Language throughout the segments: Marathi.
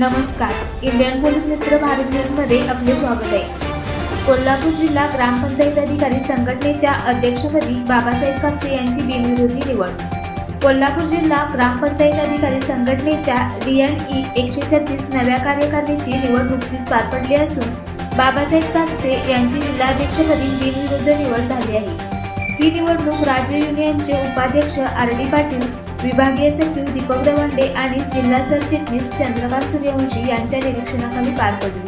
नमस्कार. इंडियन पोलीस मित्र भारत न्यूजमध्ये आपले स्वागत आहे. कोल्हापूर जिल्हा ग्रामपंचायत अधिकारी संघटनेच्या अध्यक्षपदी बाबासाहेब कापसे यांची बिनविरोधी निवड. कोल्हापूर जिल्हा ग्रामपंचायत अधिकारी संघटनेच्या रियन ई एकशे छत्तीस नव्या कार्यकारिणीची निवड नुकतीच पार पडली असून बाबासाहेब कापसे यांची जिल्हाध्यक्षपदी बिनविरुद्ध निवड झाली आहे. ही निवडणूक राज्य युनियनचे उपाध्यक्ष आर डी पाटील विभागीय सचिव दीपक दवंडे आणि जिल्हा सरचिटणीस चंद्रकांत सूर्यवंशी यांच्या निरीक्षणाखाली पार पडली.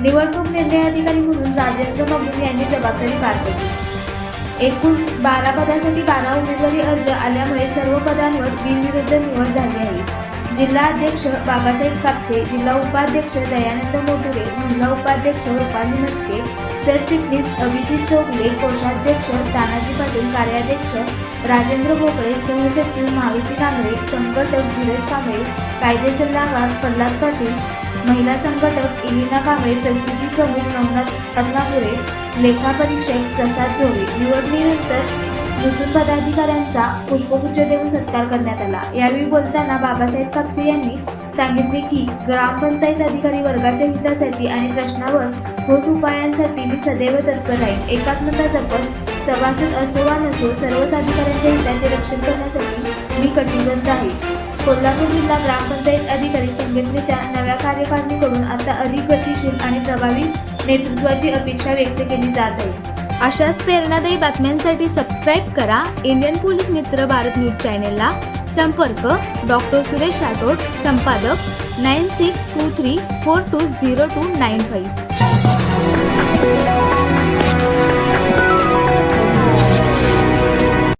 निवडणूक निर्णय अधिकारी म्हणून राजेंद्र बाबू यांनी जबाबदारी पार पडली. एकूण बारा पदासाठी बारा उमेदवारी अर्ज आल्यामुळे सर्व पदांवर बिनविरुद्ध निवड झाली आहे. जिल्हा अध्यक्ष बाबासाहेब कापसे जिल्हा उपाध्यक्ष दयानंद मोटुरे महिला उपाध्यक्ष रुपाली मस्के सरचिटणीस अभिजित चोगले कोषाध्यक्ष तानाजी पाटील कार्याध्यक्ष राजेंद्र भोकळे सहसचिव मारुती कांबळे संघटक धीरज कांबळे कायदे सल्लागार प्रल्हाद पाटील महिला संघटक इलिना कांबळे प्रसिद्धी प्रमुख नवनाथ अदनापुरे लेखापरीक्षक प्रसाद जोरे निवडणीनंतर नूतन पदाधिकाऱ्यांचा पुष्पगुच्छ देऊन सत्कार करण्यात आला. यावेळी बोलताना बाबासाहेब कापसे यांनी सांगितले की ग्रामपंचायत अधिकारी वर्गाच्या हितासाठी आणि प्रश्नावर ठोस उपायांसाठी मी सदैव तत्पर राहील एकात्मता जपत सभासद असो वा नसो सर्वच अधिकाऱ्यांच्या हिताचे रक्षण करण्यासाठी मी कटिबद्ध आहे. कोल्हापूर जिल्हा ग्रामपंचायत अधिकारी संघटनेच्या नव्या कार्यकारिणीकडून आता अधिक गतिशील आणि प्रभावी नेतृत्वाची अपेक्षा व्यक्त केली जात आहे. अशाच प्रेरणादायी बातम्यांसाठी सबस्क्राईब करा इंडियन पोलीस मित्र भारत न्यूज चॅनेलला. संपर्क डॉक्टर सुरेश राठोड संपादक nine six two three four two zero two nine five. Thank you.